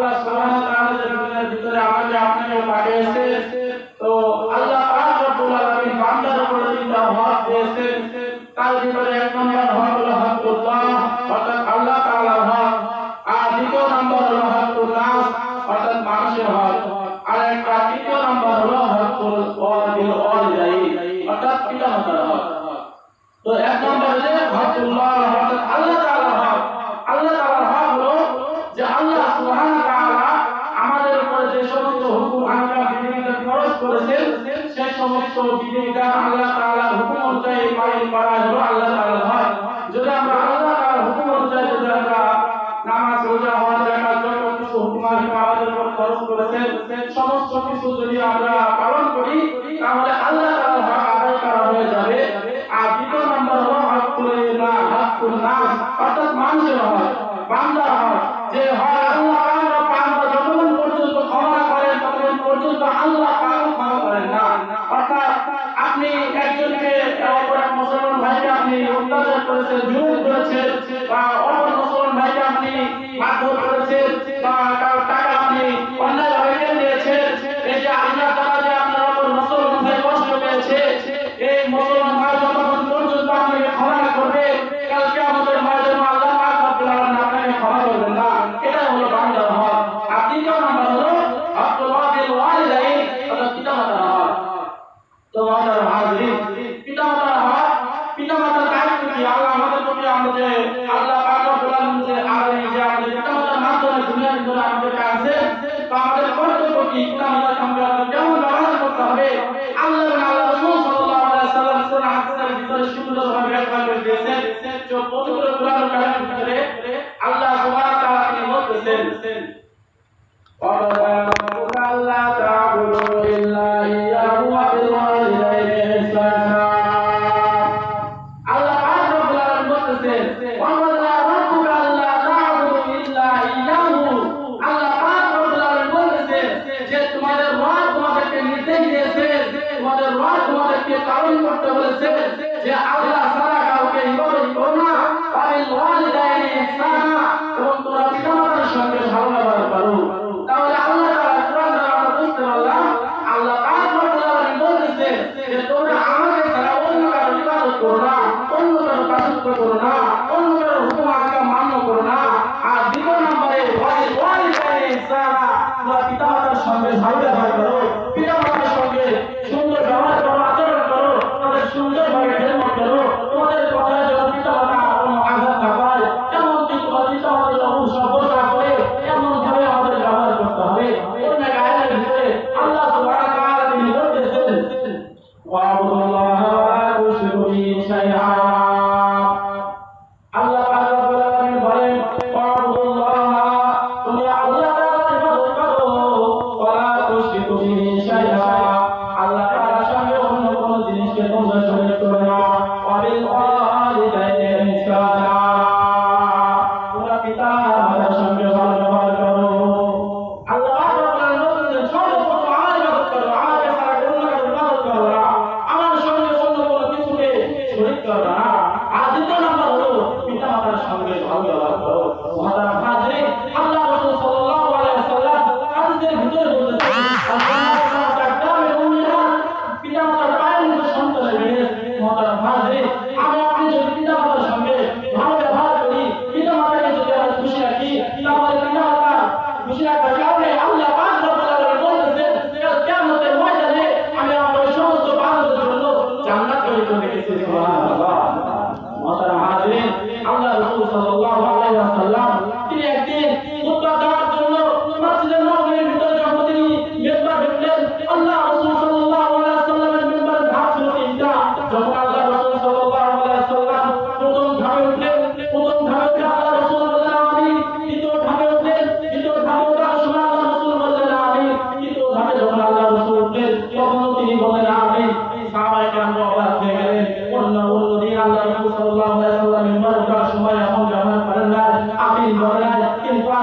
আল্লাহ তোমাকে আমাদের উপর সমস্ত কিছু যদি আমরা পালন করি, তাহলে আল্লাহ তাআলা আদায় করা হয়ে যাবে। আর অর্থাৎ মানুষের হক, বান্দার যে হক আল্লাহ আমরা পর্যন্ত ক্ষমা করেন ততক্ষণ পর্যন্ত আল্লাহ পাক ক্ষমা করেন না। অর্থাৎ আপনি একজনকে অপরাধ মুসলমান ভাইকে বা অপর মুসলমান ভাইকে আপনি মারধর আমাদের ভালো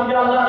radıyallahu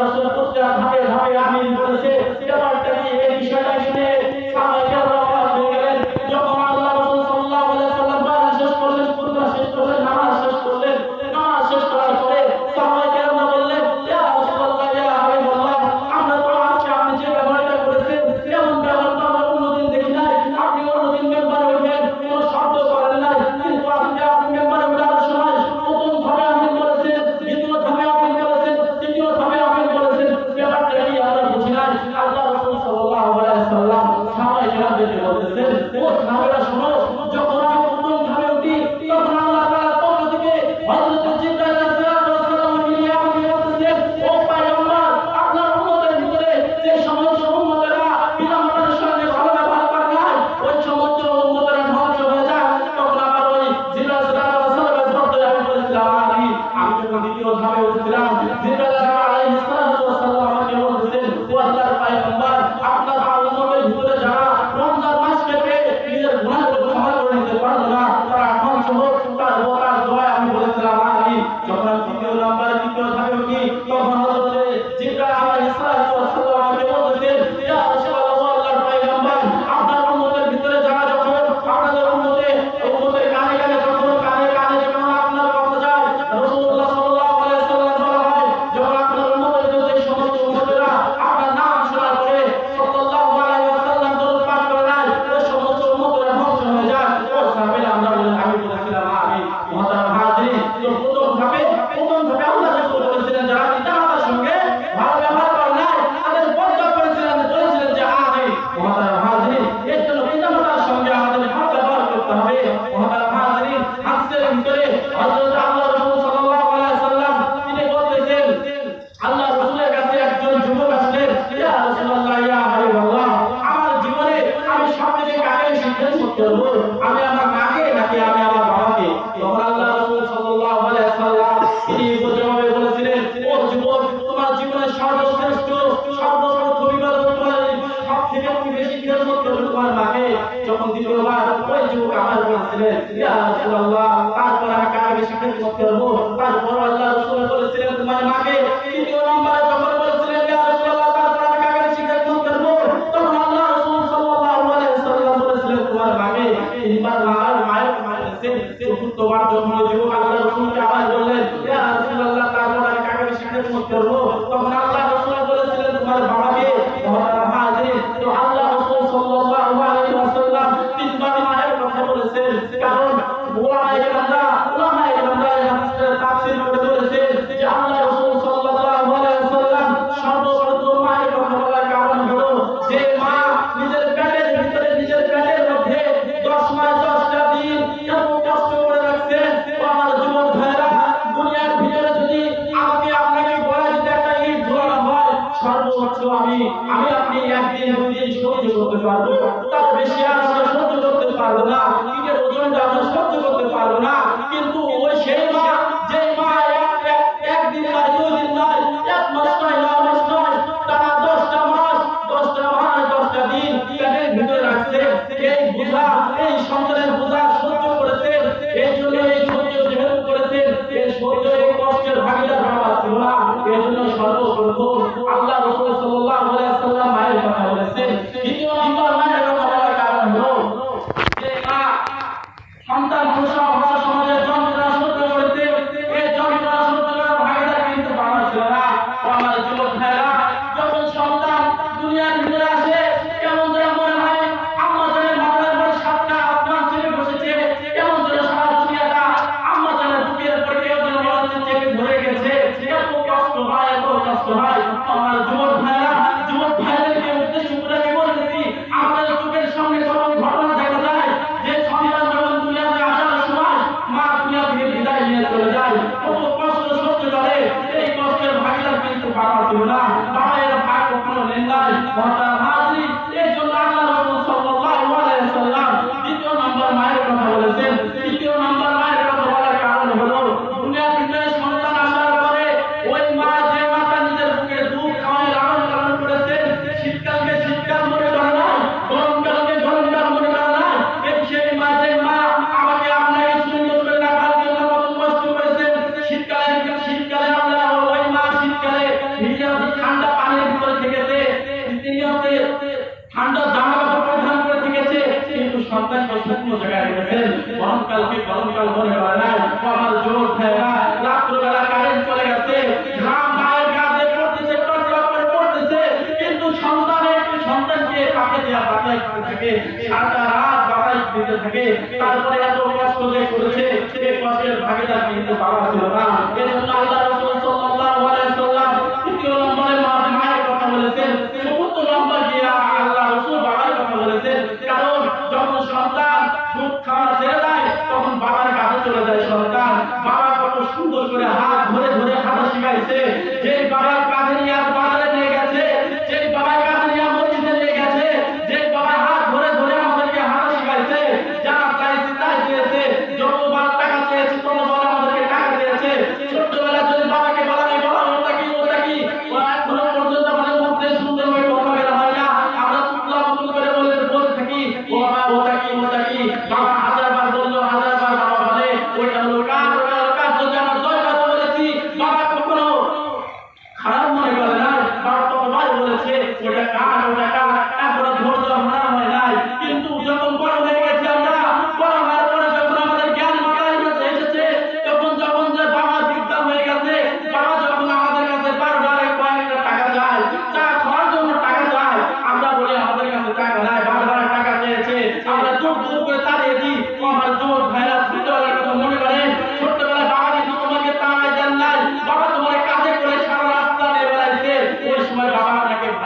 বাগাই দিতে থাকে সারাটা রাত বাগাই দিতে থাকে। তারপরে এত কষ্ট দেখে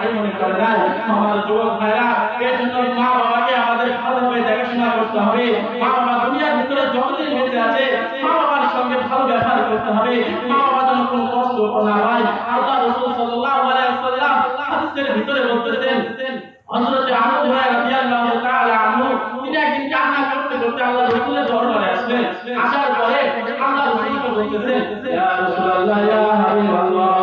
আমি মনে করি না আমার যুবক ভাইরা এজন্য মা বাবাকে আমাদের ভালোভাবে দেখাশোনা করতে হবে মা বাবা দুনিয়ার ভিতরে যতদিন বেঁচে আছে মা বাবার সঙ্গে ভালো ব্যবহার করতে হবে মা বাবা যেন কোনো কষ্ট না হয় আল্লাহ রসুল সাল্লাহ আলাইসাল্লাম হাদিসের ভিতরে বলতেছেন হযরত আবু হুরায়রা রাদিয়াল্লাহু তাআলা আনহু তিনি একদিন কান্না করতে করতে আল্লাহর রাসূলের দরবারে আসলেন আসার পরে আল্লাহর রাসূলকে বলতেছেন ইয়া রাসূলুল্লাহ ইয়া হাবিবাল্লাহ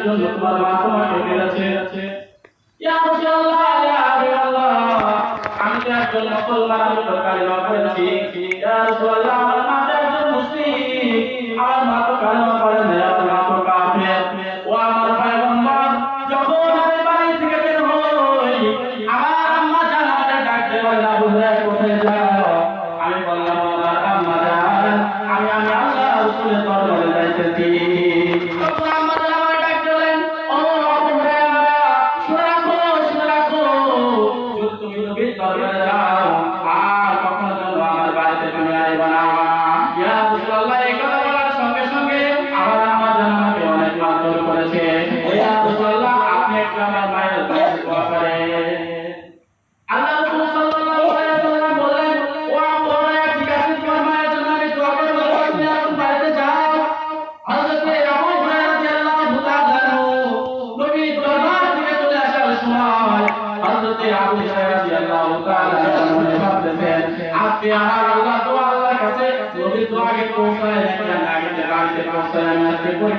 জন্য তোমার মা তোমাকে মেরেছে ইয়া রাসূলুল্লাহ ইয়া হাবিবাল্লাহ, আমি একজন মুসলমান হতে কালিমা পড়েছি ইয়া রাসূলুল্লাহ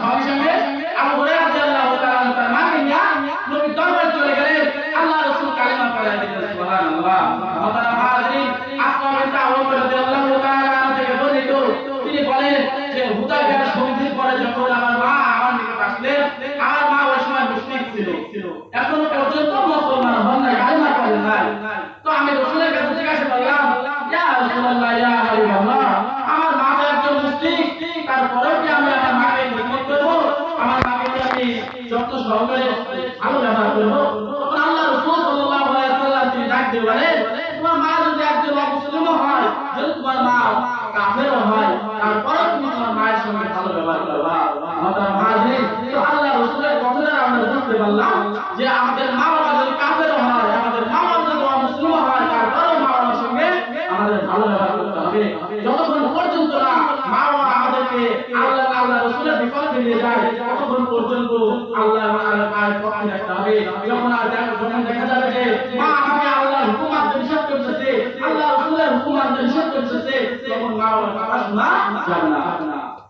সঙ্গে সঙ্গে আবু বলেন তোমার মা যদি একজন অমুসলিমও হয়, যদি তোমার মা কাফেরও হয়, তারপরেও তুমি তোমার মায়ের সঙ্গে ভালো ব্যবহার করবা আমাদের হাজির তো আল্লাহ রাসূলের কথা আমরা বুঝতে পারলাম যে আমাদের মা বাবা যদি কাফেরও হয়, আমাদের মা বাবা যদি অমুসলিমও হয়, তারপরেও মা বাবার সঙ্গে আমাদের ভালো ব্যবহার করতে হবে। যতক্ষণ পর্যন্ত না মা বাবা আমাদেরকে আল্লাহ আল্লাহ রসুলের বিপক্ষে নিয়ে যায়, ততক্ষণ পর্যন্ত আল্লাহ আর পক্ষে রাখতে হবে যখন আর দেখা- যখন দেখা যাবে যে মা আমাকে আল্লাহর হুকুম মানতে নিষেধ করতেছে আল্লাহ রসুলের হুকুম মানতে নিষেধ করতেছে তখন মা বাবার কথা শোনা যাবে না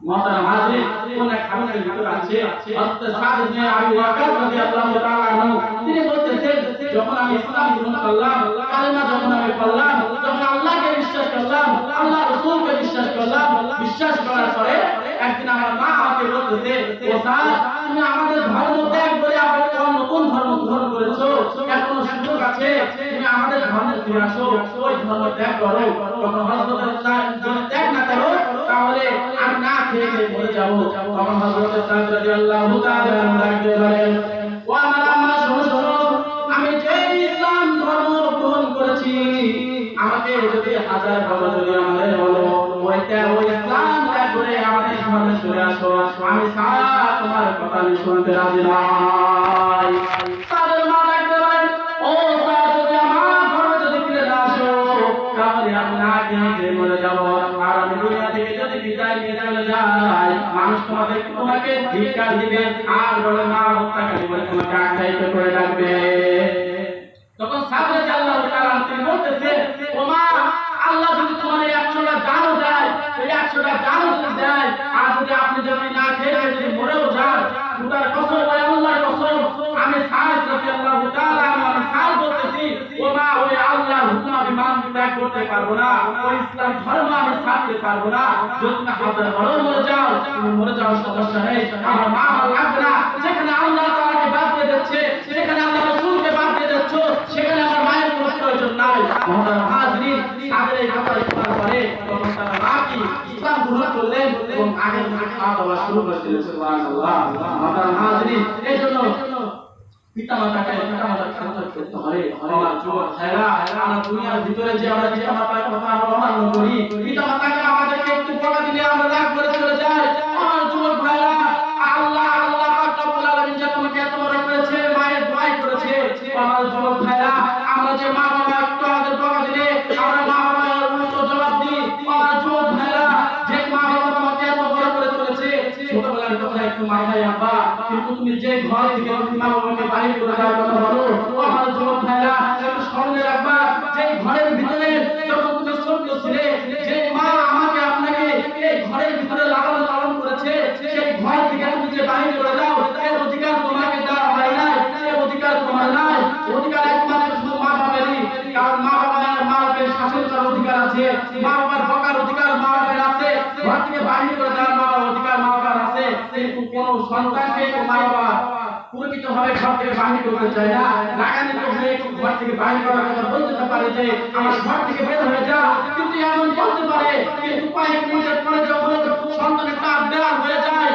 মহতারাম হাজির কোন এক হাদিসের ভিতর আছে হযরত সাদ ইবনে আবি ওয়াক্কাস রাদিয়াল্লাহু তাআলা আনহু। তিনি বলতেছেন যখন আমি ইসলাম গ্রহণ করলাম কালেমা যখন আমি পড়লাম যখন আল্লাহকে বিশ্বাস করলাম আল্লাহ রাসূলকে বিশ্বাস করলাম বিশ্বাস করার পরে একদিন আমার মা আমাকে বলতেছে ও স্যার তুমি আমাদের ধর্ম ত্যাগ করে আবার নতুন ধর্ম গ্রহণ করেছ এখনও সুযোগ আছে তুমি আমাদের ধর্মে ফিরে আসো ওই ধর্ম ত্যাগ করো তখন হযরত সাদ ত্যাগ না করো তাহলে আমি না খেয়ে খেয়ে মরে যাব। তখন হযরত সাদ রাদিয়াল্লাহু তাআলা ডাকতে বলেন আমাকে ইসলাম করে আমাদের ধর্মে চলে আমি সারা তোমার কথা শুনতে রাজি নাই। তোমাকে ধিক্কার দিবে, আর বলে, মা, হত্যাকারী বলে তোমাকে আখ্যায়িত করে ডাকবে তখন সাবরে আল্লাহ তাআলা তিনি বলতেছে ও মা আল্লাহ যদি তোমার এই 100টা জানও দেয়, এই 100টা জানও যদি দেয়, আর যদি আপনি যদি না খেয়ে যদি মরেও যান খুদার কসম ওই আল্লাহর কসম, আমি সাদ রাদিয়াল্লাহু তাআলা আমি সাদ বলতেছি ও মা ওই হুকুম আমি মানতে ত্যাগ করতে পারব না, ওই ইসলাম ধর্ম আমি ছাড়তে পারব না। যদি তুমি হাজার বড় মরে যাও, তুমি মরে যাও সমস্যা নেই। আমার না। সেখানে আমার মায়ের কোনো প্রয়োজন নাই। ইসলাম করলেন এবং দাওয়া শুরু করে পিতা মাতাকে পিতা করতে হবে। আমার যুবক ভাইরা আমরা দুনিয়ার ভিতরে যে আমরা পিতা মাতার কথা আমরা অমান্য করি। পিতা আমাদেরকে একটু বকা দিলে আমরা রাগ করে চলে যাই। আমার যুবক ভাইরা আল্লাহ আল্লাহ পাক রব্বুল আলামিন যে তোমাকে এত বড় করেছে মায়ের করেছে। আমার যুবক ভাইরা আমরা যে মা ছোটবেলার কথা একটু মাথায় আনবা কিন্তু তুমি যে ঘর থেকে তুমি মা বাবাকে বাহির করে দেওয়ার কিন্তু কোন সন্তানকে আমার বের হয়ে যায়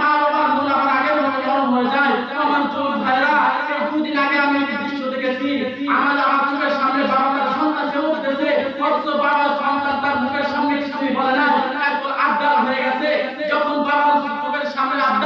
মা বাবার মন গরম হয়ে যায়। আমার চোখ ভাইরা দুদিন আগে আমি দৃশ্য দেখেছি। আমার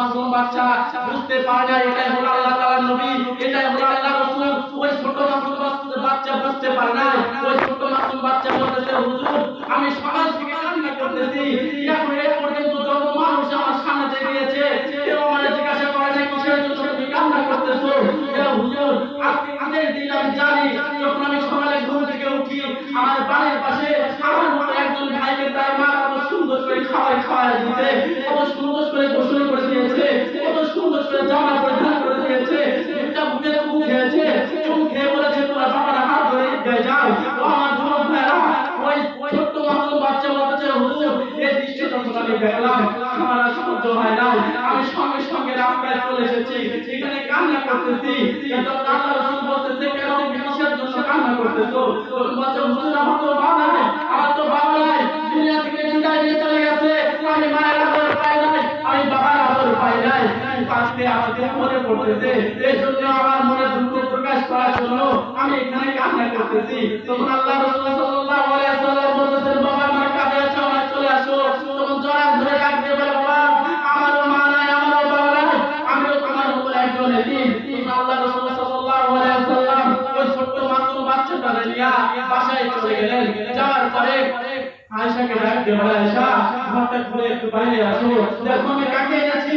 মাসুম বাচ্চা বুঝতে পারে না এটাই হলো আল্লাহ তাআলার নবী, এটাই হলো আল্লাহ রাসূল। ওই ছোট মাসুম বাচ্চা বুঝতে পারে না, ওই ছোট মাসুম বাচ্চা বলতেছে, হুজুর, আমি সকাল থেকে কান্না করতেছি। এখন এ পর্যন্ত যত মানুষ আমার সামনে দাঁড়িয়েছে, কেউ আমার জিজ্ঞাসা করে না কিসের জন্য তুমি কান্না করতেছো? এ হুজুর, আজকে ঈদের দিন আমি জানি, যখন আমি সকালে ঘুম থেকে উঠি, আমার বাড়ির পাশে আমার একজন ভাইকে তার মা করে খাওয়াই খাওয়াই দিয়েছে। কত সুন্দর করে গোসল করে দিয়েছে। কত সুন্দর করে জামা পরিধান করে দিয়েছে। একটা বুকে চুমু খেয়েছে। চুমু খেয়ে বলেছে, তোরা বাবার হাত ধরে ঈদগায় যাও। আমার যুবক ভাইরা, ওই ছোট্ট মাসুম বাচ্চা বলছে হুজুর এই দৃশ্য যখন আমি দেখলাম। আমার সহ্য হয় না। আমি সঙ্গে সঙ্গে রাস্তায় চলে এসেছি। এখানে কান্না করতেছি। তখন আল্লাহ রাসূল বলতেছে, কেন কিসের জন্য কান্না করতেছো? তখন বলছে হুজুর আমার তো বাবা নাই, আমার তো বাবা নাই। দুনিয়া থেকে বিদায় নিয়ে আমি মায়ের আদর পাই নাই, আমি বাবার আদর পাই নাই। কাঁদতে মনে পড়তেছে এই জন্য আমার মনে দুঃখ প্রকাশ করার জন্য আমি এখানে কান্না করতেছি। তখন আল্লাহ রসুল্লাহ বাবা নিয়ে বাসায় চলে গেলেন। যাওয়ার পরে আয়েশাকে ডাক দিয়ে বলে, আয়েশা, ঘরটা খুলে একটু বাইরে আসো। দেখো আমি কাকে এনেছি।